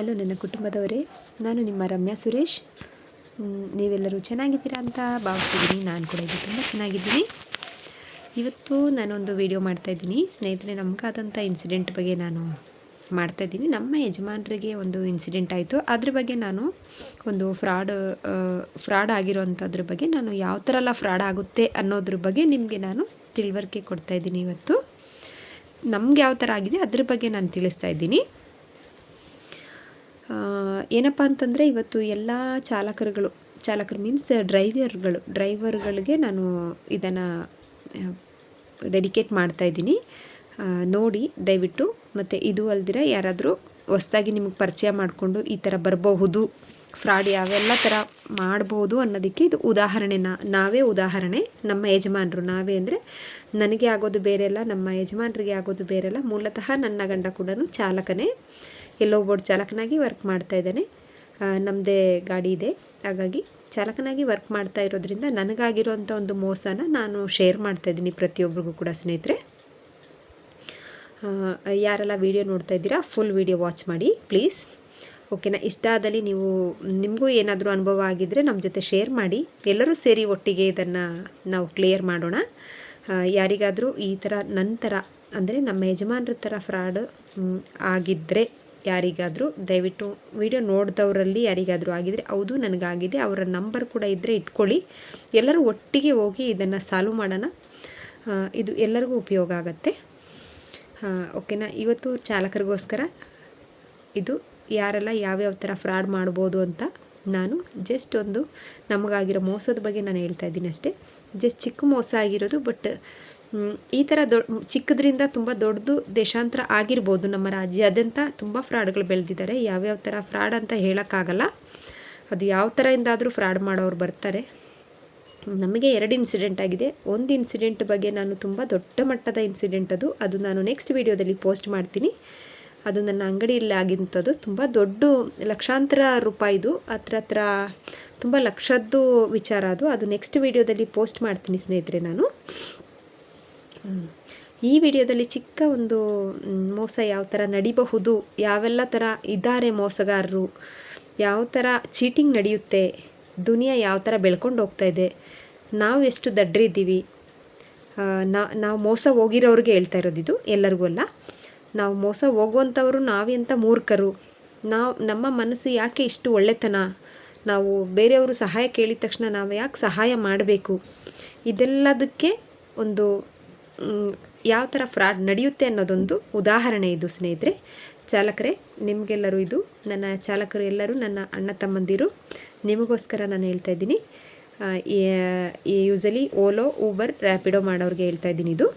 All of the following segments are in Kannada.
ಹಲೋ, ನನ್ನ ಕುಟುಂಬದವರೇ. ನಾನು ನಿಮ್ಮ ರಮ್ಯಾ ಸುರೇಶ್. ನೀವೆಲ್ಲರೂ ಚೆನ್ನಾಗಿದ್ದೀರಾ ಅಂತ ಭಾವಿಸ್ತಿದ್ದೀನಿ. ನಾನು ಕೂಡ ಇದು ತುಂಬ ಚೆನ್ನಾಗಿದ್ದೀನಿ. ಇವತ್ತು ನಾನೊಂದು ವಿಡಿಯೋ ಮಾಡ್ತಾಯಿದ್ದೀನಿ ಸ್ನೇಹಿತರೆ ನಮಗಾದಂಥ ಇನ್ಸಿಡೆಂಟ್ ಬಗ್ಗೆ ನಾನು ಮಾಡ್ತಾಯಿದ್ದೀನಿ ನಮ್ಮ ಯಜಮಾನರಿಗೆ ಒಂದು ಇನ್ಸಿಡೆಂಟ್ ಆಯಿತು. ಅದ್ರ ಬಗ್ಗೆ ನಾನು ಒಂದು ಫ್ರಾಡ್ ಫ್ರಾಡ್ ಆಗಿರೋವಂಥದ್ರ ಬಗ್ಗೆ ನಾನು ಯಾವ ಥರ ಎಲ್ಲ ಫ್ರಾಡ್ ಆಗುತ್ತೆ ಅನ್ನೋದ್ರ ಬಗ್ಗೆ ನಿಮಗೆ ನಾನು ತಿಳುವಳಿಕೆ ಕೊಡ್ತಾಯಿದ್ದೀನಿ ಇವತ್ತು. ನಮ್ಗೆ ಯಾವ ಥರ ಆಗಿದೆ ಅದ್ರ ಬಗ್ಗೆ ನಾನು ತಿಳಿಸ್ತಾ ಇದ್ದೀನಿ. ಏನಪ್ಪ ಅಂತಂದರೆ ಇವತ್ತು ಎಲ್ಲ ಚಾಲಕರುಗಳು, ಚಾಲಕರು ಮೀನ್ಸ್ ಡ್ರೈವರ್ಗಳು ಡ್ರೈವರ್ಗಳಿಗೆ ನಾನು ಇದನ್ನು ಡೆಡಿಕೇಟ್ ಮಾಡ್ತಾಯಿದ್ದೀನಿ ನೋಡಿ, ದಯವಿಟ್ಟು, ಮತ್ತು ಇದು ಅಲ್ದಿರ ಯಾರಾದರೂ ಹೊಸ್ದಾಗಿ ನಿಮಗೆ ಪರಿಚಯ ಮಾಡಿಕೊಂಡು ಈ ಥರ ಬರಬಹುದು, ಫ್ರಾಡ್ ಯಾವೆಲ್ಲ ಥರ ಮಾಡ್ಬೋದು ಅನ್ನೋದಕ್ಕೆ ಇದು ಉದಾಹರಣೆ ನಾವೇ ಉದಾಹರಣೆ, ನಮ್ಮ ಯಜಮಾನರು. ನಾವೇ ಅಂದರೆ ನನಗೆ ಆಗೋದು ಬೇರೆಲ್ಲ, ನಮ್ಮ ಯಜಮಾನರಿಗೆ ಆಗೋದು ಬೇರೆಲ್ಲ, ಮೂಲತಃ ನನ್ನ ಗಂಡ ಕೂಡ ಚಾಲಕನೇ. ಎಲ್ಲೋ ಬೋರ್ಡ್ ಚಾಲಕನಾಗಿ ವರ್ಕ್ ಮಾಡ್ತಾ ಇದ್ದಾನೆ. ನಮ್ಮದೇ ಗಾಡಿ ಇದೆ. ಹಾಗಾಗಿ ಚಾಲಕನಾಗಿ ವರ್ಕ್ ಮಾಡ್ತಾ ಇರೋದ್ರಿಂದ ನನಗಾಗಿರುವಂಥ ಒಂದು ಮೋಸನ ನಾನು ಶೇರ್ ಮಾಡ್ತಾ ಇದ್ದೀನಿ ಪ್ರತಿಯೊಬ್ಬರಿಗೂ ಕೂಡ ಸ್ನೇಹಿತರೆ. ಯಾರೆಲ್ಲ ವೀಡಿಯೋ ನೋಡ್ತಾ ಇದ್ದೀರಾ ಫುಲ್ ವೀಡಿಯೋ ವಾಚ್ ಮಾಡಿ ಪ್ಲೀಸ್ ಓಕೆನಾ ಇಷ್ಟ ಆದಲ್ಲಿ ನೀವು, ನಿಮಗೂ ಏನಾದರೂ ಅನುಭವ ಆಗಿದ್ದರೆ ನಮ್ಮ ಜೊತೆ ಶೇರ್ ಮಾಡಿ. ಎಲ್ಲರೂ ಸೇರಿ ಒಟ್ಟಿಗೆ ಇದನ್ನು ನಾವು ಕ್ಲಿಯರ್ ಮಾಡೋಣ. ಯಾರಿಗಾದರೂ ಈ ಥರ ನಂತರ ಅಂದರೆ ನಮ್ಮ ಯಜಮಾನ್ರ ಥರ ಫ್ರಾಡ್ ಆಗಿದ್ದರೆ ಯಾರಿಗಾದರೂ ದಯವಿಟ್ಟು ವಿಡಿಯೋ ನೋಡಿದವರಲ್ಲಿ ಯಾರಿಗಾದರೂ ಆಗಿದರೆ ಹೌದು, ನನಗಾಗಿದೆ, ಅವರ ನಂಬರ್ ಕೂಡ ಇದ್ದರೆ ಇಟ್ಕೊಳ್ಳಿ. ಎಲ್ಲರೂ ಒಟ್ಟಿಗೆ ಹೋಗಿ ಇದನ್ನು ಸಾಲ್ವ್ ಮಾಡೋಣ. ಇದು ಎಲ್ಲರಿಗೂ ಉಪಯೋಗ ಆಗುತ್ತೆ. ಓಕೆನಾ? ಇವತ್ತು ಚಾಲಕರಿಗೋಸ್ಕರ ಇದು ಯಾರೆಲ್ಲ ಯಾವ್ಯಾವ ಥರ ಫ್ರಾಡ್ ಮಾಡ್ಬೋದು ಅಂತ ನಾನು ಜಸ್ಟ್ ಒಂದು ನಮಗಾಗಿರೋ ಮೋಸದ ಬಗ್ಗೆ ನಾನು ಹೇಳ್ತಾ ಇದ್ದೀನಿ ಅಷ್ಟೇ. ಜಸ್ಟ್ ಚಿಕ್ಕ ಮೋಸ ಆಗಿರೋದು, ಬಟ್ ಈ ಥರ ದೊ ಚಿಕ್ಕದ್ರಿಂದ ತುಂಬ ದೊಡ್ಡದು ದೇಶಾಂತರ ಆಗಿರ್ಬೋದು ನಮ್ಮ ರಾಜ್ಯಾದ್ಯಂತ ತುಂಬ ಫ್ರಾಡ್ಗಳು ಬೆಳೆದಿದ್ದಾರೆ. ಯಾವ್ಯಾವ ಥರ ಫ್ರಾಡ್ ಅಂತ ಹೇಳೋಕ್ಕಾಗಲ್ಲ. ಅದು ಯಾವ ಥರದಿಂದಾದರೂ ಫ್ರಾಡ್ ಮಾಡೋರು ಬರ್ತಾರೆ. ನಮಗೆ ಎರಡು ಇನ್ಸಿಡೆಂಟ್ ಆಗಿದೆ. ಒಂದು ಇನ್ಸಿಡೆಂಟ್ ಬಗ್ಗೆ ನಾನು ತುಂಬ ದೊಡ್ಡ ಮಟ್ಟದ ಇನ್ಸಿಡೆಂಟ್ ಅದು. ಅದು ನಾನು ನೆಕ್ಸ್ಟ್ ವೀಡಿಯೋದಲ್ಲಿ ಪೋಸ್ಟ್ ಮಾಡ್ತೀನಿ. ಅದು ನನ್ನ ಅಂಗಡಿಯಲ್ಲಿ ಆಗಿಂಥದ್ದು ತುಂಬ ದೊಡ್ಡ ಲಕ್ಷಾಂತರ ರೂಪಾಯಿದು ಹತ್ರ ಹತ್ರ ತುಂಬ ಲಕ್ಷದ್ದು ವಿಚಾರ ಅದು. ಅದು ನೆಕ್ಸ್ಟ್ ವೀಡಿಯೋದಲ್ಲಿ ಪೋಸ್ಟ್ ಮಾಡ್ತೀನಿ ಸ್ನೇಹಿತರೆ ನಾನು. ಈ ವಿಡಿಯೋದಲ್ಲಿ ಚಿಕ್ಕ ಒಂದು ಮೋಸ ಯಾವ ಥರ ನಡಿಬಹುದು, ಯಾವೆಲ್ಲ ಥರ ಇದ್ದಾರೆ ಮೋಸಗಾರರು, ಯಾವ ಥರ ಚೀಟಿಂಗ್ ನಡೆಯುತ್ತೆ, ದುನಿಯಾ ಯಾವ ಥರ ಬೆಳ್ಕೊಂಡು ಹೋಗ್ತಾ ಇದೆ, ನಾವು ಎಷ್ಟು ದಡ್ರಿದ್ದೀವಿ ನಾವು ಮೋಸ ಹೋಗಿರೋರಿಗೆ ಹೇಳ್ತಾ ಇರೋದು ಇದು ಎಲ್ಲರಿಗೂ ಅಲ್ಲ. ನಾವು ಮೋಸ ಹೋಗುವಂಥವ್ರು ನಾವೆಂಥ ಮೂರ್ಖರು. ನಾವು, ನಮ್ಮ ಮನಸ್ಸು ಯಾಕೆ ಇಷ್ಟು ಒಳ್ಳೆತನ? ನಾವು ಬೇರೆಯವರು ಸಹಾಯ ಕೇಳಿದ ತಕ್ಷಣ ನಾವು ಯಾಕೆ ಸಹಾಯ ಮಾಡಬೇಕು? ಇದೆಲ್ಲದಕ್ಕೆ ಒಂದು ಯಾವ ಥರ ಫ್ರಾಡ್ ನಡೆಯುತ್ತೆ ಅನ್ನೋದೊಂದು ಉದಾಹರಣೆ ಇದು, ಸ್ನೇಹಿತರೆ. ಚಾಲಕರೇ, ನಿಮಗೆಲ್ಲರೂ ಇದು, ನನ್ನ ಚಾಲಕರು ಎಲ್ಲರೂ ನನ್ನ ಅಣ್ಣ ತಮ್ಮಂದಿರು, ನಿಮಗೋಸ್ಕರ ನಾನು ಹೇಳ್ತಾ ಇದ್ದೀನಿ. ಯೂಸಲಿ ಓಲೋ ಊಬರ್ ರ್ಯಾಪಿಡೋ ಮಾಡೋರಿಗೆ ಹೇಳ್ತಾ ಇದ್ದೀನಿ ಇದು.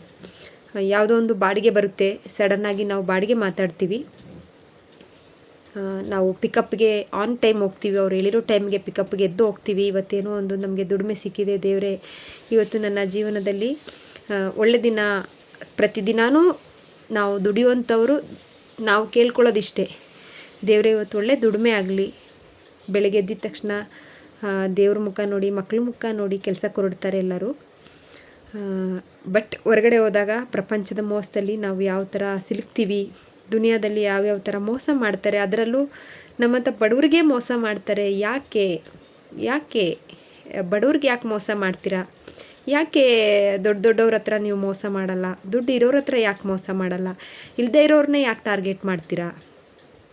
ಯಾವುದೋ ಒಂದು ಬಾಡಿಗೆ ಬರುತ್ತೆ ಸಡನ್ನಾಗಿ ನಾವು ಬಾಡಿಗೆ ಮಾತಾಡ್ತೀವಿ. ನಾವು ಪಿಕಪ್ಗೆ ಆನ್ ಟೈಮ್ ಹೋಗ್ತೀವಿ, ಅವ್ರು ಹೇಳಿರೋ ಟೈಮ್ಗೆ ಪಿಕಪ್ಗೆ ಎದ್ದು ಹೋಗ್ತೀವಿ. ಇವತ್ತೇನೋ ಒಂದು ನಮಗೆ ದುಡಿಮೆ ಸಿಕ್ಕಿದೆ ದೇವರೇ. ಇವತ್ತು ನನ್ನ ಜೀವನದಲ್ಲಿ ಒಳ್ಳೆ ದಿನ, ಪ್ರತಿದಿನಾನೂ ನಾವು ದುಡಿಯುವಂಥವರು ನಾವು ಕೇಳ್ಕೊಳ್ಳೋದಿಷ್ಟೇ. ದೇವರೇ ಇವತ್ತು ಒಳ್ಳೆ ದುಡಿಮೆ ಆಗಲಿ. ಬೆಳಗ್ಗೆ ಎದ್ದಿದ ತಕ್ಷಣ ದೇವ್ರ ಮುಖ ನೋಡಿ, ಮಕ್ಳ ಮುಖ ನೋಡಿ ಕೆಲಸಕ್ಕೆ ಹೊರಡ್ತಾರೆ ಎಲ್ಲರೂ. ಬಟ್ ಹೊರಗಡೆ ಹೋದಾಗ ಪ್ರಪಂಚದ ಮೋಸದಲ್ಲಿ ನಾವು ಯಾವ ಥರ ಸಿಲುಕ್ತೀವಿ, ದುನಿಯಾದಲ್ಲಿ ಯಾವ್ಯಾವ ಥರ ಮೋಸ ಮಾಡ್ತಾರೆ, ಅದರಲ್ಲೂ ನಮ್ಮಂಥ ಬಡವ್ರಿಗೆ ಮೋಸ ಮಾಡ್ತಾರೆ. ಯಾಕೆ? ಯಾಕೆ? ಬಡವ್ರಿಗೆ ಯಾಕೆ ಮೋಸ ಮಾಡ್ತೀರಾ? ಯಾಕೆ ದೊಡ್ಡ ದೊಡ್ಡವ್ರ ಹತ್ರ ನೀವು ಮೋಸ ಮಾಡಲ್ಲ? ದುಡ್ಡು ಇರೋರ ಹತ್ರ ಯಾಕೆ ಮೋಸ ಮಾಡಲ್ಲ? ಇಲ್ಲದೇ ಇರೋರನ್ನೇ ಯಾಕೆ ಟಾರ್ಗೆಟ್ ಮಾಡ್ತೀರಾ?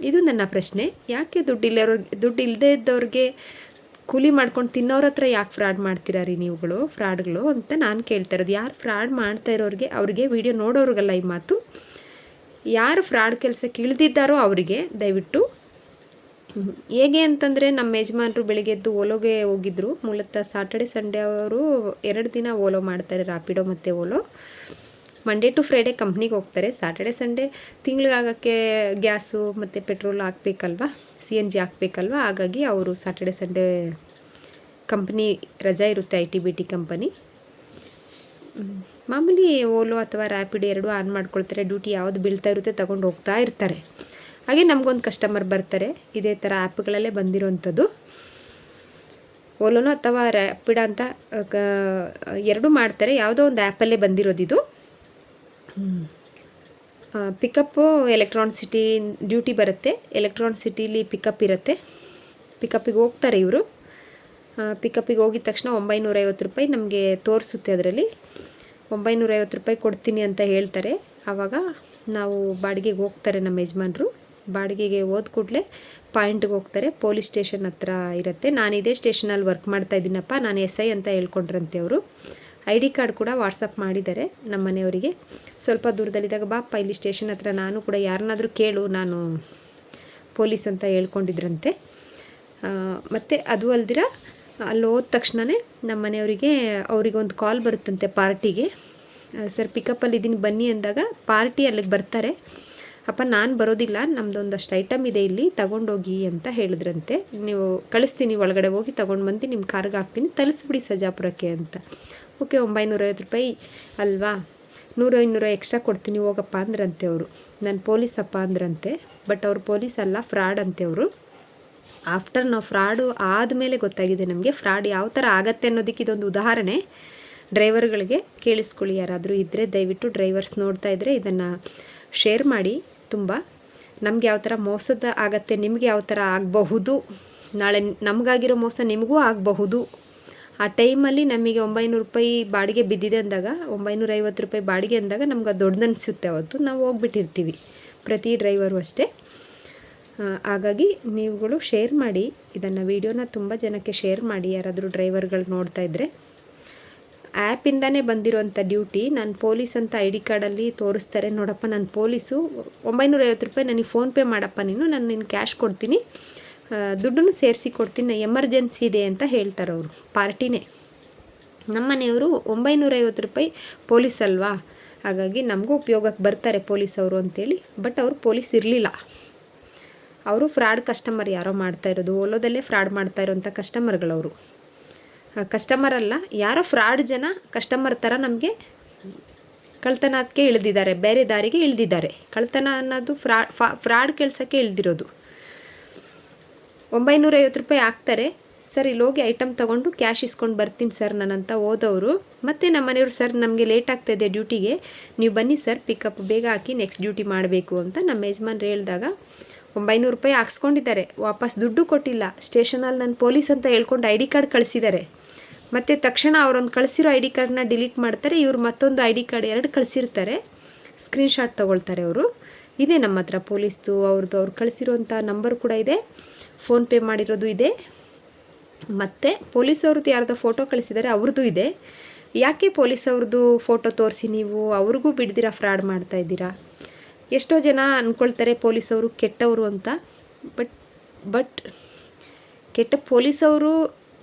ಇದು ನನ್ನ ಪ್ರಶ್ನೆ. ಯಾಕೆ ದುಡ್ಡು ಇಲ್ಲ ದುಡ್ಡು ಇಲ್ಲದೇ ಇದ್ದವ್ರಿಗೆ ಕೂಲಿ ಮಾಡ್ಕೊಂಡು ತಿನ್ನೋರ ಹತ್ರ ಯಾಕೆ ಫ್ರಾಡ್ ಮಾಡ್ತೀರಾ ರೀ ನೀವುಗಳು, ಫ್ರಾಡ್ಗಳು ಅಂತ ನಾನು ಕೇಳ್ತಾ ಇರೋದು. ಯಾರು ಫ್ರಾಡ್ ಮಾಡ್ತಾ ಇರೋರಿಗೆ ಅವ್ರಿಗೆ ವಿಡಿಯೋ ನೋಡೋರಿಗಲ್ಲ ಈ ಮಾತು. ಯಾರು ಫ್ರಾಡ್ ಕೆಲಸಕ್ಕೆ ಇಳಿದಿದ್ದಾರೋ ಅವರಿಗೆ ದಯವಿಟ್ಟು. ಹೇಗೆ ಅಂತಂದರೆ ನಮ್ಮ ಯಜಮಾನರು ಬೆಳಿಗ್ಗೆ ಎದ್ದು ಓಲೋಗೆ ಹೋಗಿದ್ರು. ಮೂಲತಃ ಸಾಟರ್ಡೆ ಸಂಡೇ ಅವರು ಎರಡು ದಿನ ಓಲೋ ಮಾಡ್ತಾರೆ ರಾಪಿಡೋ ಮತ್ತು ಓಲೋ. ಮಂಡೇ ಟು ಫ್ರೈಡೇ ಕಂಪ್ನಿಗೆ ಹೋಗ್ತಾರೆ. ಸಾಟರ್ಡೆ ಸಂಡೇ ತಿಂಗಳಿಗಾಗಕ್ಕೆ ಗ್ಯಾಸು ಮತ್ತು ಪೆಟ್ರೋಲ್ ಹಾಕ್ಬೇಕಲ್ವ? ಸಿ ಎನ್ ಜಿ ಹಾಕ್ಬೇಕಲ್ವ? ಹಾಗಾಗಿ ಅವರು ಸಾಟರ್ಡೆ ಸಂಡೇ ಕಂಪ್ನಿ ರಜಾ ಇರುತ್ತೆ I T B T company ಮಾಮೂಲಿ ಓಲೋ ಅಥವಾ ರ್ಯಾಪಿಡ್ ಎರಡೂ ಆನ್ ಮಾಡ್ಕೊಳ್ತಾರೆ. ಡ್ಯೂಟಿ ಯಾವುದು ಬೀಳ್ತಾ ಇರುತ್ತೆ ತಗೊಂಡು ಹೋಗ್ತಾ ಇರ್ತಾರೆ. ಹಾಗೆ ನಮಗೊಂದು ಕಸ್ಟಮರ್ ಬರ್ತಾರೆ. ಇದೇ ಥರ ಆ್ಯಪ್ಗಳಲ್ಲೇ ಬಂದಿರೋವಂಥದ್ದು ಓಲೋನೋ ಅಥವಾ ರ್ಯಾಪಿಡ್ ಅಂತ ಎರಡೂ ಮಾಡ್ತಾರೆ. ಯಾವುದೋ ಒಂದು ಆ್ಯಪಲ್ಲೇ ಬಂದಿರೋದಿದು. ಪಿಕಪ್ಪು ಎಲೆಕ್ಟ್ರಾನ್ ಸಿಟಿ ಡ್ಯೂಟಿ ಬರುತ್ತೆ. ಎಲೆಕ್ಟ್ರಾನ್ ಸಿಟಿಲಿ ಪಿಕಪ್ ಇರುತ್ತೆ. ಪಿಕಪ್ಪಿಗೆ ಹೋಗ್ತಾರೆ ಇವರು. ಪಿಕಪ್ಪಿಗೆ ಹೋಗಿದ ತಕ್ಷಣ ಒಂಬೈನೂರೈವತ್ತು ರೂಪಾಯಿ ನಮಗೆ ತೋರಿಸುತ್ತೆ ಅದರಲ್ಲಿ. ಒಂಬೈನೂರೈವತ್ತು ರೂಪಾಯಿ ಕೊಡ್ತೀನಿ ಅಂತ ಹೇಳ್ತಾರೆ. ಆವಾಗ ನಾವು ಬಾಡಿಗೆಗೆ ಹೋಗ್ತಾರೆ ನಮ್ಮ ಯಜಮಾನ್ರು. ಬಾಡಿಗೆಗೆ ಹೋದ ಕೂಡಲೇ ಪಾಯಿಂಟ್ಗೆ ಹೋಗ್ತಾರೆ. ಪೊಲೀಸ್ ಸ್ಟೇಷನ್ ಹತ್ರ ಇರುತ್ತೆ. ನಾನು ಇದೇ ಸ್ಟೇಷನಲ್ಲಿ ವರ್ಕ್ ಮಾಡ್ತಾ ಇದ್ದೀನಪ್ಪ. ನಾನು ಎಸ್ ಐ ಅಂತ ಹೇಳ್ಕೊಂಡ್ರಂತೆ ಅವರು. ಐ ಡಿ ಕಾರ್ಡ್ ಕೂಡ ವಾಟ್ಸಪ್ ಮಾಡಿದ್ದಾರೆ ನಮ್ಮ ಮನೆಯವರಿಗೆ. ಸ್ವಲ್ಪ ದೂರದಲ್ಲಿದ್ದಾಗ, ಬಾಪ್ಪ, ಇಲ್ಲಿ ಸ್ಟೇಷನ್ ಹತ್ರ ನಾನು ಕೂಡ ಯಾರನ್ನಾದರೂ ಕೇಳು. ನಾನು ಪೊಲೀಸ್ ಅಂತ ಹೇಳ್ಕೊಂಡಿದ್ರಂತೆ. ಮತ್ತು ಅದು ಅಲ್ದಿರ ಅಲ್ಲಿ ಹೋದ ತಕ್ಷಣವೇ ನಮ್ಮ ಮನೆಯವರಿಗೆ ಅವರಿಗೆ ಒಂದು ಕಾಲ್ ಬರುತ್ತಂತೆ ಪಾರ್ಟಿಗೆ. ಸರ್ ಪಿಕಪ್ಪಲ್ಲಿ ಇದ್ದೀನಿ ಬನ್ನಿ ಅಂದಾಗ ಪಾರ್ಟಿ ಅಲ್ಲಿಗೆ ಬರ್ತಾರೆ. ಅಪ್ಪ, ನಾನು ಬರೋದಿಲ್ಲ ನಮ್ಮದೊಂದಷ್ಟು ಐಟಮ್ ಇದೆ ಇಲ್ಲಿ, ತಗೊಂಡೋಗಿ ಅಂತ ಹೇಳಿದ್ರಂತೆ. ನೀವು ಕಳಿಸ್ತೀನಿ, ಒಳಗಡೆ ಹೋಗಿ ತೊಗೊಂಡು ಬಂದು ನಿಮ್ಮ ಕಾರ್ಗೆ ಹಾಕ್ತೀನಿ ತಲುಪಿಸ್ಬಿಡಿ ಸಜಾಪುರಕ್ಕೆ ಅಂತ. ಓಕೆ, ಒಂಬೈನೂರೈವತ್ತು ರೂಪಾಯಿ ಅಲ್ವಾ? ನೂರು ಇನ್ನೂರ ಎಕ್ಸ್ಟ್ರಾ ಕೊಡ್ತೀನಿ, ಹೋಗಪ್ಪ ಅಂದ್ರಂತೆ ಅವರು. ನಾನು ಪೊಲೀಸಪ್ಪ ಅಂದ್ರಂತೆ ಬಟ್ ಅವ್ರು ಪೊಲೀಸ್ ಅಲ್ಲ ಫ್ರಾಡ್ ಅಂತೆ ಅವರು. ಆಫ್ಟರ್ ನಾವು ಫ್ರಾಡು ಆದಮೇಲೆ ಗೊತ್ತಾಗಿದೆ ನಮಗೆ ಫ್ರಾಡ್ ಯಾವ ಥರ ಆಗತ್ತೆ ಅನ್ನೋದಕ್ಕೆ ಇದೊಂದು ಉದಾಹರಣೆ. ಡ್ರೈವರ್ಗಳಿಗೆ ಕೇಳಿಸ್ಕೊಳ್ಳಿ, ಯಾರಾದರೂ ಇದ್ದರೆ ದಯವಿಟ್ಟು ಡ್ರೈವರ್ಸ್ ನೋಡ್ತಾ ಇದ್ದರೆ ಇದನ್ನು ಶೇರ್ ಮಾಡಿ. ತುಂಬ. ನಮ್ಗೆ ಯಾವ ಥರ ಮೋಸದ ಆಗತ್ತೆ, ನಿಮಗೆ ಯಾವ ಥರ ಆಗಬಹುದು, ನಾಳೆ ನಮಗಾಗಿರೋ ಮೋಸ ನಿಮಗೂ ಆಗಬಹುದು. ಆ ಟೈಮಲ್ಲಿ ನಮಗೆ ಒಂಬೈನೂರು ರೂಪಾಯಿ ಬಾಡಿಗೆ ಬಿದ್ದಿದೆ ಅಂದಾಗ ಒಂಬೈನೂರ ಐವತ್ತು ರೂಪಾಯಿ ಬಾಡಿಗೆ ಅಂದಾಗ ನಮ್ಗೆ ಅದು ದೊಡ್ಡದು ಅನಿಸುತ್ತೆ ಅವತ್ತು. ನಾವು ಹೋಗ್ಬಿಟ್ಟಿರ್ತೀವಿ, ಪ್ರತಿ ಡ್ರೈವರು ಅಷ್ಟೇ. ಹಾಗಾಗಿ ನೀವುಗಳು ಶೇರ್ ಮಾಡಿ, ಇದನ್ನು ವೀಡಿಯೋನ ತುಂಬ ಜನಕ್ಕೆ ಶೇರ್ ಮಾಡಿ, ಯಾರಾದರೂ ಡ್ರೈವರ್ಗಳು ನೋಡ್ತಾ ಇದ್ದರೆ ಆ್ಯಪಿಂದನೇ ಬಂದಿರೋಂಥ ಡ್ಯೂಟಿ. ನಾನು ಪೊಲೀಸ್ ಅಂತ ಐ ಡಿ ಕಾರ್ಡಲ್ಲಿ ತೋರಿಸ್ತಾರೆ. ನೋಡಪ್ಪ, ನಾನು ಪೊಲೀಸು. ಒಂಬೈನೂರ ಐವತ್ತು ರೂಪಾಯಿ ನನಗೆ ಫೋನ್ಪೇ ಮಾಡಪ್ಪ ನೀನು. ನಾನು ನಿನ್ನ ಕ್ಯಾಶ್ ಕೊಡ್ತೀನಿ. ದುಡ್ಡನ್ನು ಸೇರಿಸಿ ಕೊಡ್ತೀನಿ. ಎಮರ್ಜೆನ್ಸಿ ಇದೆ ಅಂತ ಹೇಳ್ತಾರೆ ಅವರು, ಪಾರ್ಟಿನೇ. ನಮ್ಮ ಮನೆಯವರು ಒಂಬೈನೂರೈವತ್ತು ರೂಪಾಯಿ ಪೊಲೀಸ್ ಅಲ್ವಾ? ಹಾಗಾಗಿ ನಮಗೂ ಉಪಯೋಗಕ್ಕೆ ಬರ್ತಾರೆ ಪೊಲೀಸ್ ಅವರು ಅಂತೇಳಿ. ಬಟ್ ಅವರು ಪೊಲೀಸ್ ಇರಲಿಲ್ಲ. ಅವರು ಫ್ರಾಡ್ ಕಸ್ಟಮರ್ ಯಾರೋ ಮಾಡ್ತಾ ಇರೋದು. ಓಲೋದಲ್ಲೇ ಫ್ರಾಡ್ ಮಾಡ್ತಾ ಇರೋಂಥ ಕಸ್ಟಮರ್ಗಳವರು. ಕಸ್ಟಮರ್ ಅಲ್ಲ. ಯಾರೋ ಫ್ರಾಡ್ ಜನ ಕಸ್ಟಮರ್ ಥರ ನಮಗೆ ಕಳ್ತನಕ್ಕೆ ಇಳಿದಿದ್ದಾರೆ, ಬೇರೆ ದಾರಿಗೆ ಇಳಿದಿದ್ದಾರೆ. ಕಳ್ತನ ಅನ್ನೋದು ಫ್ರಾಡ್ ಫ್ರಾಡ್ ಕೆಲಸಕ್ಕೆ ಇಳಿದಿರೋದು. ಒಂಬೈನೂರೈವತ್ತು ರೂಪಾಯಿ ಹಾಕ್ತಾರೆ. ಸರ್, ಇಲ್ಲಿ ಹೋಗಿ ಐಟಮ್ ತೊಗೊಂಡು ಕ್ಯಾಶ್ ಇಸ್ಕೊಂಡು ಬರ್ತೀನಿ ಸರ್ ನಾನಂತ ಹೋದವರು. ಮತ್ತು ನಮ್ಮ ಮನೆಯವರು, ಸರ್, ನಮಗೆ ಲೇಟ್ ಆಗ್ತಾಯಿದೆ ಡ್ಯೂಟಿಗೆ ನೀವು ಬನ್ನಿ ಸರ್ ಪಿಕಪ್ ಬೇಗ ಹಾಕಿ ನೆಕ್ಸ್ಟ್ ಡ್ಯೂಟಿ ಮಾಡಬೇಕು ಅಂತ ನಮ್ಮ ಯಜಮಾನ್ರು ಹೇಳಿದಾಗ ಒಂಬೈನೂರು ರೂಪಾಯಿ ಹಾಕ್ಸ್ಕೊಂಡಿದ್ದಾರೆ. ವಾಪಸ್ ದುಡ್ಡು ಕೊಟ್ಟಿಲ್ಲ. ಸ್ಟೇಷನಲ್ಲಿ ನಾನು ಪೊಲೀಸ್ ಅಂತ ಹೇಳ್ಕೊಂಡು ಐ ಡಿ ಕಾರ್ಡ್ ಕಳಿಸಿದ್ದಾರೆ. ಮತ್ತು ತಕ್ಷಣ ಅವರೊಂದು ಕಳಿಸಿರೋ ಐ ಡಿ ಕಾರ್ಡನ್ನ ಡಿಲೀಟ್ ಮಾಡ್ತಾರೆ, ಇವರು ಮತ್ತೊಂದು ಐ ಡಿ ಕಾರ್ಡ್ ಎರಡು ಕಳಿಸಿರ್ತಾರೆ. ಸ್ಕ್ರೀನ್ಶಾಟ್ ತೊಗೊಳ್ತಾರೆ ಅವರು. ಇದೆ ನಮ್ಮ ಹತ್ರ ಪೊಲೀಸ್ದು ಅವ್ರದ್ದು ಅವ್ರು ಕಳಿಸಿರುವಂಥ ನಂಬರ್ ಕೂಡ ಇದೆ. ಫೋನ್ಪೇ ಮಾಡಿರೋದು ಇದೆ. ಮತ್ತು ಪೊಲೀಸವ್ರದ್ದು ಯಾರ್ದೋ ಫೋಟೋ ಕಳಿಸಿದ್ದಾರೆ ಅವ್ರದ್ದು ಇದೆ. ಯಾಕೆ ಪೊಲೀಸವ್ರದ್ದು ಫೋಟೋ ತೋರಿಸಿ ನೀವು? ಅವ್ರಿಗೂ ಬಿಡ್ದಿರಾ ಫ್ರಾಡ್ ಮಾಡ್ತಾ ಇದ್ದೀರಾ? ಎಷ್ಟೋ ಜನ ಅಂದ್ಕೊಳ್ತಾರೆ ಪೊಲೀಸವರು ಕೆಟ್ಟವರು ಅಂತ. ಬಟ್ ಬಟ್ ಕೆಟ್ಟ ಪೊಲೀಸವರು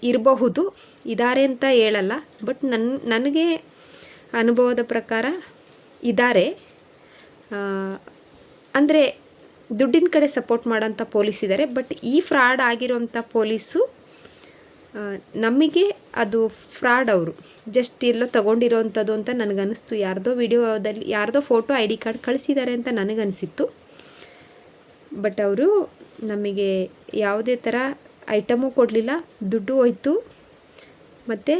ಇರಬಹುದು. ಇದ್ದಾರೆ ಅಂತ ಹೇಳಲ್ಲ ಬಟ್ ನನ್ನ ನನಗೆ ಅನುಭವದ ಪ್ರಕಾರ ಇದ್ದಾರೆ ಅಂದರೆ ದುಡ್ಡಿನ ಕಡೆ ಸಪೋರ್ಟ್ ಮಾಡೋಂಥ ಪೊಲೀಸ್ ಇದ್ದಾರೆ ಬಟ್ ಈ ಫ್ರಾಡ್ ಆಗಿರೋಂಥ ಪೊಲೀಸು ನಮಗೆ ಅದು ಫ್ರಾಡ್ ಅವರು. ಜಸ್ಟ್ ಎಲ್ಲೋ ತೊಗೊಂಡಿರೋವಂಥದ್ದು ಅಂತ ನನಗನ್ನಿಸ್ತು. ಯಾರ್ದೋ ವಿಡಿಯೋದಲ್ಲಿ, ಯಾರ್ದೋ ಫೋಟೋ ಐ ಡಿ ಕಾರ್ಡ್ ಕಳಿಸಿದ್ದಾರೆ ಅಂತ ನನಗನ್ನಿಸಿತ್ತು ಬಟ್ ಅವರು ನಮಗೆ ಯಾವುದೇ ಥರ ಐಟಮು ಕೊಡಲಿಲ್ಲ, ದುಡ್ಡು ಹೋಯ್ತು. ಮತ್ತು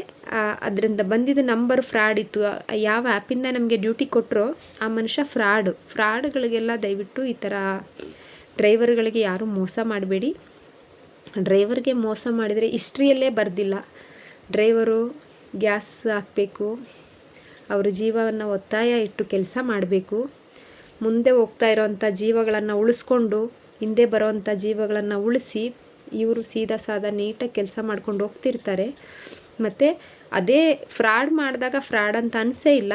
ಅದರಿಂದ ಬಂದಿದ್ದ ನಂಬರ್ ಫ್ರಾಡ್ ಇತ್ತು. ಯಾವ ಆ್ಯಪಿಂದ ನಮಗೆ ಡ್ಯೂಟಿ ಕೊಟ್ಟರೋ ಆ ಮನುಷ್ಯ ಫ್ರಾಡು ಫ್ರಾಡ್ಗಳಿಗೆಲ್ಲ ದಯವಿಟ್ಟು ಈ ಥರ ಡ್ರೈವರ್ಗಳಿಗೆ ಯಾರೂ ಮೋಸ ಮಾಡಬೇಡಿ. ಡ್ರೈವರ್ಗೆ ಮೋಸ ಮಾಡಿದರೆ ಹಿಸ್ಟ್ರಿಯಲ್ಲೇ ಬರ್ದಿಲ್ಲ. ಡ್ರೈವರು ಗ್ಯಾಸ್ ಹಾಕಬೇಕು. ಅವರ ಜೀವವನ್ನು ಒತ್ತಾಯ ಇಟ್ಟು ಕೆಲಸ ಮಾಡಬೇಕು. ಮುಂದೆ ಹೋಗ್ತಾ ಇರೋವಂಥ ಜೀವಗಳನ್ನು ಉಳಿಸ್ಕೊಂಡು, ಹಿಂದೆ ಬರೋವಂಥ ಜೀವಗಳನ್ನು ಉಳಿಸಿ, ಇವರು ಸೀದಾ ಸಾದಾ ನೀಟಾಗಿ ಕೆಲಸ ಮಾಡ್ಕೊಂಡು ಹೋಗ್ತಿರ್ತಾರೆ. ಮತ್ತು ಅದೇ ಫ್ರಾಡ್ ಮಾಡಿದಾಗ ಫ್ರಾಡ್ ಅಂತ ಅನಿಸೇ ಇಲ್ಲ.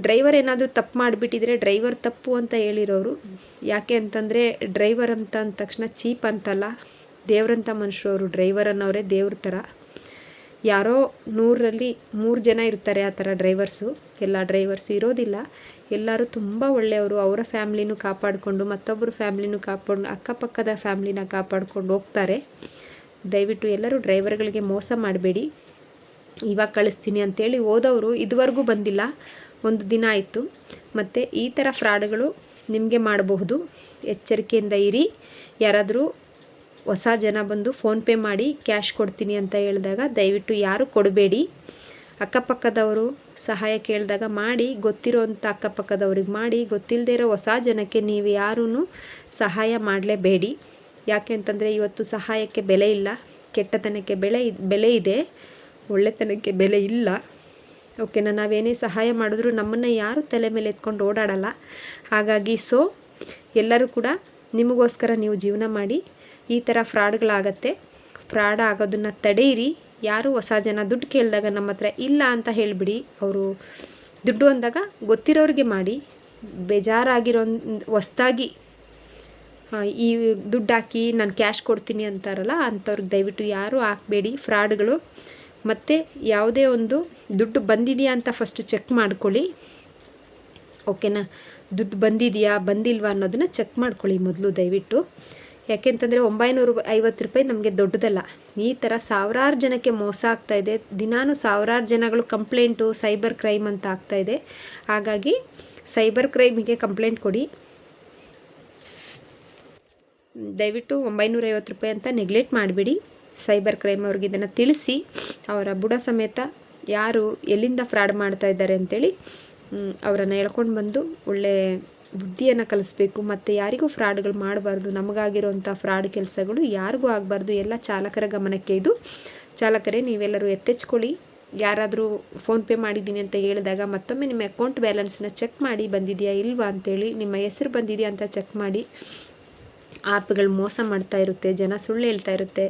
ಡ್ರೈವರ್ ಏನಾದರೂ ತಪ್ಪು ಮಾಡಿಬಿಟ್ಟಿದ್ರೆ ಡ್ರೈವರ್ ತಪ್ಪು ಅಂತ ಹೇಳಿರೋರು. ಯಾಕೆ ಅಂತಂದರೆ ಡ್ರೈವರ್ ಅಂತ ಅಂದ ತಕ್ಷಣ ಚೀಪ್ ಅಂತಲ್ಲ. ದೇವ್ರಂಥ ಮನುಷ್ಯರು, ಡ್ರೈವರ್ ಅನ್ನೋರೇ ದೇವ್ರ ಥರ. ಯಾರೋ ನೂರರಲ್ಲಿ ಮೂರು ಜನ ಇರ್ತಾರೆ ಆ ಥರ ಡ್ರೈವರ್ಸು. ಎಲ್ಲ ಡ್ರೈವರ್ಸು ಇರೋದಿಲ್ಲ. ಎಲ್ಲರೂ ತುಂಬ ಒಳ್ಳೆಯವರು. ಅವರ ಫ್ಯಾಮ್ಲಿನೂ ಕಾಪಾಡಿಕೊಂಡು ಮತ್ತೊಬ್ಬರು ಫ್ಯಾಮ್ಲಿನೂ ಕಾಪಾಡು ಅಕ್ಕಪಕ್ಕದ ಫ್ಯಾಮ್ಲಿನ ಕಾಪಾಡ್ಕೊಂಡು ಹೋಗ್ತಾರೆ. ದಯವಿಟ್ಟು ಎಲ್ಲರೂ ಡ್ರೈವರ್ಗಳಿಗೆ ಮೋಸ ಮಾಡಬೇಡಿ. ಇವಾಗ ಕಳಿಸ್ತೀನಿ ಅಂತೇಳಿ ಹೋದವರು ಇದುವರೆಗೂ ಬಂದಿಲ್ಲ. ಒಂದು ದಿನ ಆಯಿತು. ಮತ್ತು ಈ ಥರ ಫ್ರಾಡ್ಗಳು ನಿಮಗೆ ಮಾಡಬಹುದು. ಎಚ್ಚರಿಕೆಯಿಂದ ಇರಿ. ಯಾರಾದರೂ ಹೊಸ ಜನ ಬಂದು ಫೋನ್ಪೇ ಮಾಡಿ ಕ್ಯಾಶ್ ಕೊಡ್ತೀನಿ ಅಂತ ಹೇಳಿದಾಗ ದಯವಿಟ್ಟು ಯಾರು ಕೊಡಬೇಡಿ. ಅಕ್ಕಪಕ್ಕದವರು ಸಹಾಯ ಕೇಳಿದಾಗ ಮಾಡಿ ಗೊತ್ತಿರೋವಂಥ ಅಕ್ಕಪಕ್ಕದವ್ರಿಗೆ ಮಾಡಿ ಗೊತ್ತಿಲ್ಲದೇ ಇರೋ ಹೊಸ ಜನಕ್ಕೆ ನೀವು ಯಾರೂ ಸಹಾಯ ಮಾಡಲೇಬೇಡಿ. ಯಾಕೆ ಅಂತಂದರೆ ಇವತ್ತು ಸಹಾಯಕ್ಕೆ ಬೆಲೆ ಇಲ್ಲ, ಕೆಟ್ಟತನಕ್ಕೆ ಬೆಲೆ ಬೆಲೆ ಇದೆ, ಒಳ್ಳೆತನಕ್ಕೆ ಬೆಲೆ ಇಲ್ಲ. ಓಕೆನಾ ನಾವೇನೇ ಸಹಾಯ ಮಾಡಿದ್ರು ನಮ್ಮನ್ನು ಯಾರು ತಲೆ ಮೇಲೆ ಎತ್ಕೊಂಡು ಓಡಾಡಲ್ಲ. ಹಾಗಾಗಿ ಸೊ ಎಲ್ಲರೂ ಕೂಡ ನಿಮಗೋಸ್ಕರ ನೀವು ಜೀವನ ಮಾಡಿ, ಈ ಥರ ಫ್ರಾಡ್ಗಳಾಗತ್ತೆ. ಫ್ರಾಡ್ ಆಗೋದನ್ನು ತಡೆಯಿರಿ. ಯಾರು ಹೊಸ ಜನ ದುಡ್ಡು ಕೇಳಿದಾಗ ನಮ್ಮ ಹತ್ರ ಇಲ್ಲ ಅಂತ ಹೇಳಿಬಿಡಿ. ಅವರು ದುಡ್ಡು ಅಂದಾಗ ಗೊತ್ತಿರೋರಿಗೆ ಮಾಡಿ. ಬೇಜಾರಾಗಿರೋ ಹೊಸ್ದಾಗಿ ಈ ದುಡ್ಡು ಹಾಕಿ ನಾನು ಕ್ಯಾಶ್ ಕೊಡ್ತೀನಿ ಅಂತಾರಲ್ಲ ಅಂಥವ್ರಿಗೆ ದಯವಿಟ್ಟು ಯಾರೂ ಹಾಕಬೇಡಿ ಫ್ರಾಡ್ಗಳು ಮತ್ತು ಯಾವುದೇ ಒಂದು ದುಡ್ಡು ಬಂದಿದೆಯಾ ಅಂತ ಫಸ್ಟು ಚೆಕ್ ಮಾಡ್ಕೊಳ್ಳಿ. ಓಕೆನಾ ದುಡ್ಡು ಬಂದಿದೆಯಾ, ಬಂದಿಲ್ವಾ ಅನ್ನೋದನ್ನು ಚೆಕ್ ಮಾಡ್ಕೊಳ್ಳಿ ಮೊದಲು ದಯವಿಟ್ಟು. ಯಾಕೆಂತಂದರೆ ಒಂಬೈನೂರು ಐವತ್ತು ರೂಪಾಯಿ ನಮಗೆ ದೊಡ್ಡದಲ್ಲ. ಈ ಥರ ಸಾವಿರಾರು ಜನಕ್ಕೆ ಮೋಸ ಆಗ್ತಾ ಇದೆ. ದಿನಾನು ಸಾವಿರಾರು ಜನಗಳು ಕಂಪ್ಲೇಂಟು ಸೈಬರ್ ಕ್ರೈಮ್ ಅಂತ ಆಗ್ತಾಯಿದೆ ಹಾಗಾಗಿ ಸೈಬರ್ ಕ್ರೈಮಿಗೆ ಕಂಪ್ಲೇಂಟ್ ಕೊಡಿ. ದಯವಿಟ್ಟು ಒಂಬೈನೂರ ಐವತ್ತು ರೂಪಾಯಿ ಅಂತ ನೆಗ್ಲೆಕ್ಟ್ ಮಾಡಿಬಿಡಿ. ಸೈಬರ್ ಕ್ರೈಮ್ ಅವ್ರಿಗೆ ಇದನ್ನು ತಿಳಿಸಿ. ಅವರ ಬುಡ ಸಮೇತ ಯಾರು ಎಲ್ಲಿಂದ ಫ್ರಾಡ್ ಮಾಡ್ತಾ ಇದ್ದಾರೆ ಅಂತೇಳಿ ಅವರನ್ನು ಎಳ್ಕೊಂಡು ಬಂದು ಒಳ್ಳೆ ಬುದ್ಧಿಯನ್ನು ಕಲಿಸ್ಬೇಕು. ಮತ್ತು ಯಾರಿಗೂ ಫ್ರಾಡ್ಗಳು ಮಾಡಬಾರ್ದು. ನಮಗಾಗಿರುವಂಥ ಫ್ರಾಡ್ ಕೆಲಸಗಳು ಯಾರಿಗೂ ಆಗಬಾರ್ದು. ಎಲ್ಲ ಚಾಲಕರ ಗಮನಕ್ಕೆ ಇದು. ಚಾಲಕರೇ, ನೀವೆಲ್ಲರೂ ಎತ್ತೆಚ್ಕೊಳ್ಳಿ. ಯಾರಾದರೂ ಫೋನ್ಪೇ ಮಾಡಿದ್ದೀನಿ ಅಂತ ಹೇಳಿದಾಗ ಮತ್ತೊಮ್ಮೆ ನಿಮ್ಮ ಅಕೌಂಟ್ ಬ್ಯಾಲೆನ್ಸನ್ನ ಚೆಕ್ ಮಾಡಿ ಬಂದಿದೆಯಾ ಇಲ್ವಾ ಅಂತೇಳಿ, ನಿಮ್ಮ ಹೆಸರು ಬಂದಿದೆಯಾ ಅಂತ ಚೆಕ್ ಮಾಡಿ. ಆ್ಯಪ್ಗಳು ಮೋಸ ಮಾಡ್ತಾ ಇರುತ್ತೆ, ಜನ ಸುಳ್ಳು ಹೇಳ್ತಾ ಇರುತ್ತೆ.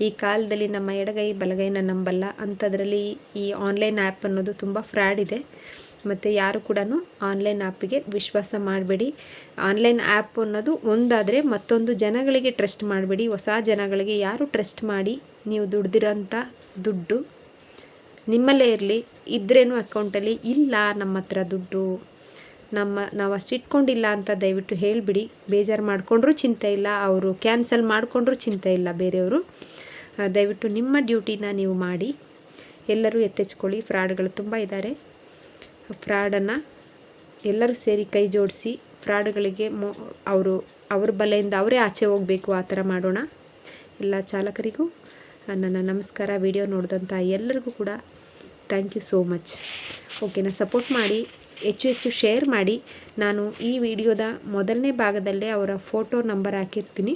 ಈ ಕಾಲದಲ್ಲಿ ನಮ್ಮ ಎಡಗೈ ಬಲಗೈನ ನಂಬಲ್ಲ. ಅಂಥದ್ರಲ್ಲಿ ಈ ಆನ್ಲೈನ್ ಆ್ಯಪ್ ಅನ್ನೋದು ತುಂಬ ಫ್ರಾಡ್ ಇದೆ. ಮತ್ತು ಯಾರು ಕೂಡ ಆನ್ಲೈನ್ ಆ್ಯಪಿಗೆ ವಿಶ್ವಾಸ ಮಾಡಬೇಡಿ. ಆನ್ಲೈನ್ ಆ್ಯಪ್ ಅನ್ನೋದು ಒಂದಾದರೆ ಮತ್ತೊಂದು ಜನಗಳಿಗೆ ಟ್ರಸ್ಟ್ ಮಾಡಬೇಡಿ. ಹೊಸ ಜನಗಳಿಗೆ ಯಾರು ಟ್ರಸ್ಟ್ ಮಾಡಿ ನೀವು ದುಡ್ದಿರೋಂಥ ದುಡ್ಡು ನಿಮ್ಮಲ್ಲೇ ಇರಲಿ. ಇದ್ರೇನು ಅಕೌಂಟಲ್ಲಿ ಇಲ್ಲ ನಮ್ಮ ಹತ್ರ ದುಡ್ಡು. ನಮ್ಮ, ನಾವು ಅಷ್ಟು ಇಟ್ಕೊಂಡಿಲ್ಲ ಅಂತ ದಯವಿಟ್ಟು ಹೇಳಿಬಿಡಿ. ಬೇಜಾರು ಮಾಡಿಕೊಂಡ್ರೂ ಚಿಂತೆ ಇಲ್ಲ. ಅವರು ಕ್ಯಾನ್ಸಲ್ ಮಾಡಿಕೊಂಡ್ರೂ ಚಿಂತೆ ಇಲ್ಲ ಬೇರೆಯವರು. ದಯವಿಟ್ಟು ನಿಮ್ಮ ಡ್ಯೂಟಿನ ನೀವು ಮಾಡಿ. ಎಲ್ಲರೂ ಎತ್ತೆಚ್ಕೊಳ್ಳಿ. ಫ್ರಾಡ್ಗಳು ತುಂಬ ಇದ್ದಾರೆ ಫ್ರಾಡನ್ನು ಎಲ್ಲರೂ ಸೇರಿ ಕೈ ಜೋಡಿಸಿ ಫ್ರಾಡ್ಗಳಿಗೆ ಮೋ, ಅವರು, ಅವ್ರ ಬಲೆಯಿಂದ ಅವರೇ ಆಚೆ ಹೋಗಬೇಕು ಆ ಥರ ಮಾಡೋಣ. ಎಲ್ಲ ಚಾಲಕರಿಗೂ ನನ್ನ ನಮಸ್ಕಾರ. ವಿಡಿಯೋ ನೋಡಿದಂಥ ಎಲ್ಲರಿಗೂ ಕೂಡ ಥ್ಯಾಂಕ್ ಯು ಸೋ ಮಚ್. ಓಕೆನಾ, ಸಪೋರ್ಟ್ ಮಾಡಿ. ಹೆಚ್ಚು ಹೆಚ್ಚು ಶೇರ್ ಮಾಡಿ ನಾನು ಈ ವಿಡಿಯೋದ ಮೊದಲನೇ ಭಾಗದಲ್ಲೇ ಅವರ ಫೋಟೋ ನಂಬರ್ ಹಾಕಿರ್ತೀನಿ.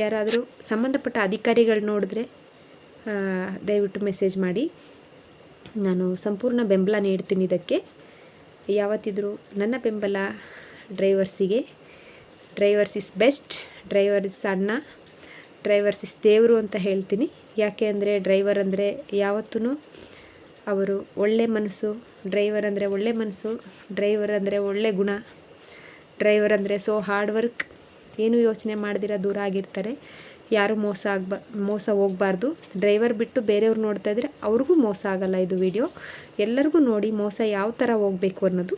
ಯಾರಾದರೂ ಸಂಬಂಧಪಟ್ಟ ಅಧಿಕಾರಿಗಳು ನೋಡಿದ್ರೆ ದಯವಿಟ್ಟು ಮೆಸೇಜ್ ಮಾಡಿ. ನಾನು ಸಂಪೂರ್ಣ ಬೆಂಬಲ ನೀಡ್ತೀನಿ ಇದಕ್ಕೆ. ಯಾವತ್ತಿದ್ರೂ ನನ್ನ ಬೆಂಬಲ ಡ್ರೈವರ್ಸಿಗೆ drivers is best driver is ಅಣ್ಣ ಡ್ರೈವರ್ಸ್ ಇಸ್ ದೇವರು ಅಂತ ಹೇಳ್ತೀನಿ. ಯಾಕೆ ಅಂದರೆ ಡ್ರೈವರ್ ಅಂದರೆ ಯಾವತ್ತೂ ಅವರು ಒಳ್ಳೆ ಮನಸ್ಸು ಡ್ರೈವರ್ ಅಂದರೆ ಒಳ್ಳೆ ಮನಸ್ಸು ಡ್ರೈವರ್ ಅಂದರೆ ಒಳ್ಳೆ ಗುಣ ಡ್ರೈವರ್ ಅಂದರೆ ಸೊ ಹಾರ್ಡ್ ವರ್ಕ್ ಏನು ಯೋಚನೆ ಮಾಡ್ದಿರ ದೂರ ಆಗಿರ್ತಾರೆ. ಯಾರು ಮೋಸ ಆಗ್ಬ, ಮೋಸ ಹೋಗಬಾರ್ದು. ಡ್ರೈವರ್ ಬಿಟ್ಟು ಬೇರೆಯವ್ರು ನೋಡ್ತಾ ಇದ್ರೆ ಅವ್ರಿಗೂ ಮೋಸ ಆಗಲ್ಲ ಇದು ವಿಡಿಯೋ ಎಲ್ಲರಿಗೂ ನೋಡಿ ಮೋಸ ಯಾವ ಥರ ಹೋಗಬೇಕು ಅನ್ನೋದು.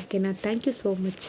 ಓಕೆನಾ ಥ್ಯಾಂಕ್ ಯು ಸೋ ಮಚ್